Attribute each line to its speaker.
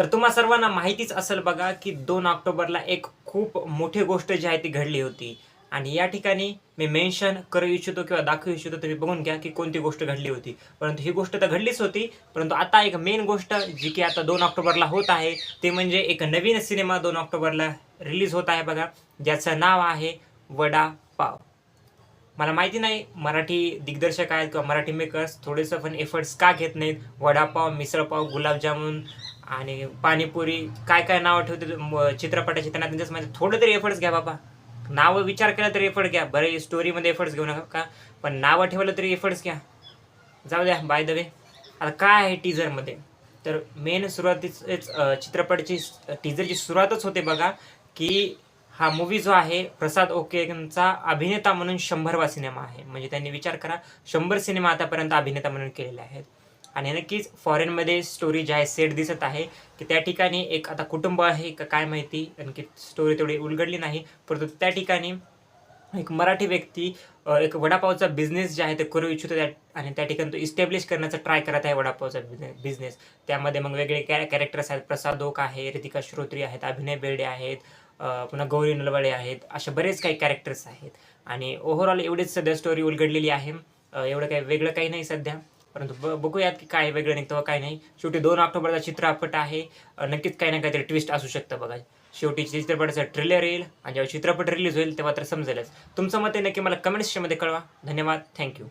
Speaker 1: तर तुम्हा सर्वांना माहितीच असेल बघा की दोन ऑक्टोबरला एक खूप मोठी गोष्ट जी आहे ती घडली होती. आणि या ठिकाणी मी मेन्शन करू इच्छितो किंवा दाखवू इच्छितो तुम्ही बघून घ्या की कोणती गोष्ट घडली होती. परंतु ही गोष्ट तर घडलीच होती परंतु आता एक मेन गोष्ट जी की आता दोन ऑक्टोबरला होत आहे ते म्हणजे एक नवीन सिनेमा दोन ऑक्टोबरला रिलीज होत आहे बघा ज्याचं नाव आहे वडा पाव. मला माहिती नाही मराठी दिग्दर्शक आहेत किंवा मराठी मेकर्स थोडेसं पण एफर्ट्स का घेत नाहीत? वडापाव मिसळपाव गुलाबजामुन आणि पाणीपुरी काय काय नावं ठेवते म- चित्रपटाचे त्यांना त्यांच्याच माहिती थोडं तरी एफर्ट्स घ्या बाबा. नावं विचार केला तरी एफर्ट घ्या. बरे स्टोरीमध्ये एफर्ट्स घेऊ नका. का? पण नावं ठेवलं तरी एफर्ट्स घ्या. जाऊ द्या बाय द वे आता काय आहे टीझरमध्ये तर मेन सुरुवातीच चित्रपटाची टीझरची सुरुवातच होते बघा की हा मूवी जो आहे प्रसाद ओकेचा अभिनेता म्हणून शंभरवा सिनेमा आहे. म्हणजे त्यांनी विचार करा शंभर सिनेमा आतापर्यंत अभिनेता म्हणून केलेले आहेत. आणि नक्कीच फॉरेनमध्ये स्टोरी जी आहे सेट दिसत आहे की त्या ठिकाणी एक आता कुटुंब आहे का काय माहिती आणखी स्टोरी तेवढी उलगडली नाही परंतु त्या ठिकाणी एक मराठी व्यक्ती एक वडापावचा बिझनेस जे आहे ते करू इच्छितो त्या आणि त्या ठिकाणी तो इस्टॅब्लिश करण्याचा ट्राय करत आहे वडापावचा बिझनेस त्यामध्ये मग वेगळे कॅ कॅरेक्टर्स आहेत प्रसाद ओक आहे रितिका श्रोत्री आहेत अभिनय बेर्डे आहेत पुन्हा गौरी नलवाडे आहेत असे बरेच काही कॅरेक्टर्स आहेत. आणि ओव्हरऑल एवढीच सध्या स्टोरी उलगडलेली आहे. एवढं काही वेगळं काही नाही सध्या. परंतु ब बघूयात की काय वेगळं निघतं काय नाही. शेवटी दोन ऑक्टोबरचा चित्रपट आहे. नक्कीच काही ना काहीतरी ट्विस्ट असू शकतं बघा. शेवटी चित्रपटाचा ट्रेलर येईल आणि जेव्हा चित्रपट रिलीज होईल तेव्हा तर समजेलच. तुमचं मत आहे नक्की मला कमेंट कळवा. धन्यवाद. थँक्यू